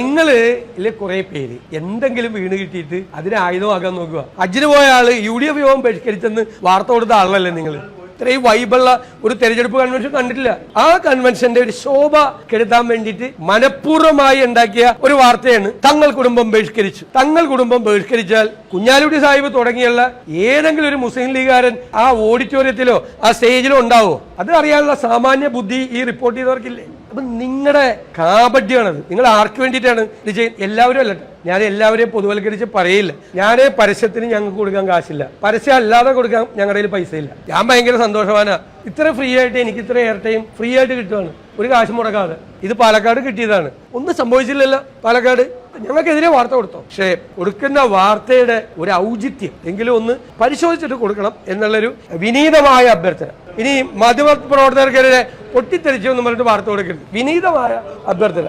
ഇല്ല കുറെ പേര്. എന്തെങ്കിലും വീണ് കിട്ടിയിട്ട് അതിനെ ആയുധമാക്കാൻ നോക്കുക. അജിന് പോയ ആൾ യു ഡി എഫ് യോഗം ബഹിഷ്കരിച്ചെന്ന് വാർത്ത കൊടുത്ത ആളല്ലേ നിങ്ങൾ ഇത്രയും വൈബുള്ള ഒരു തെരഞ്ഞെടുപ്പ് കൺവെൻഷൻ കണ്ടിട്ടില്ല. ആ കൺവെൻഷന്റെ ഒരു ശോഭ കെടുത്താൻ വേണ്ടിയിട്ട് മനഃപൂർവമായി ഉണ്ടാക്കിയ ഒരു വാർത്തയാണ് തങ്ങൾ കുടുംബം ബഹിഷ്കരിച്ചു. തങ്ങൾ കുടുംബം ബഹിഷ്കരിച്ചാൽ കുഞ്ഞാലുടി സാഹിബ് തുടങ്ങിയുള്ള ഏതെങ്കിലും ഒരു മുസ്ലിം ലീഗുകാരൻ ആ ഓഡിറ്റോറിയത്തിലോ ആ സ്റ്റേജിലോ ഉണ്ടാവോ? അത് അറിയാനുള്ള സാമാന്യ ബുദ്ധി ഈ റിപ്പോർട്ട് ചെയ്തവർക്കില്ലേ? അപ്പൊ നിങ്ങളുടെ കാപഡ്യമാണത് നിങ്ങൾ ആർക്ക് വേണ്ടിയിട്ടാണ് ചെയ്യുന്നത് എല്ലാവരും അല്ല ഞാൻ എല്ലാവരെയും പൊതുവൽക്കരിച്ച് പറയില്ല. ഞാൻ പരസ്യത്തിന് ഞങ്ങൾക്ക് കൊടുക്കാൻ കാശില്ല. പരസ്യം അല്ലാതെ കൊടുക്കാൻ ഞങ്ങളുടെ കയ്യിൽ പൈസ ഇല്ല ഞാൻ ഭയങ്കര സന്തോഷവാനാ. ഇത്ര ഫ്രീ ആയിട്ട് എനിക്ക് ഇത്ര എയർ ടൈം ഫ്രീ ആയിട്ട് കിട്ടുവാണ്. ഒരു കാശ് മുടക്കാതെ. ഇത് പാലക്കാട് കിട്ടിയതാണ്. ഒന്നും സംഭവിച്ചില്ലല്ലോ പാലക്കാട്. ഞങ്ങൾക്കെതിരെ വാർത്ത കൊടുത്തോ? പക്ഷേ കൊടുക്കുന്ന വാർത്തയുടെ ഒരു ഔചിത്യം എങ്കിലും ഒന്ന് പരിശോധിച്ചിട്ട് കൊടുക്കണം എന്നുള്ളൊരു വിനീതമായ അഭ്യർത്ഥന. ഇനി മാധ്യമ പ്രവർത്തകർക്കെതിരെ പൊട്ടിത്തെറിച്ചു എന്ന് പറഞ്ഞിട്ട് വാർത്ത കൊടുക്കരുത്. വിനീതമായ അഭ്യർത്ഥന.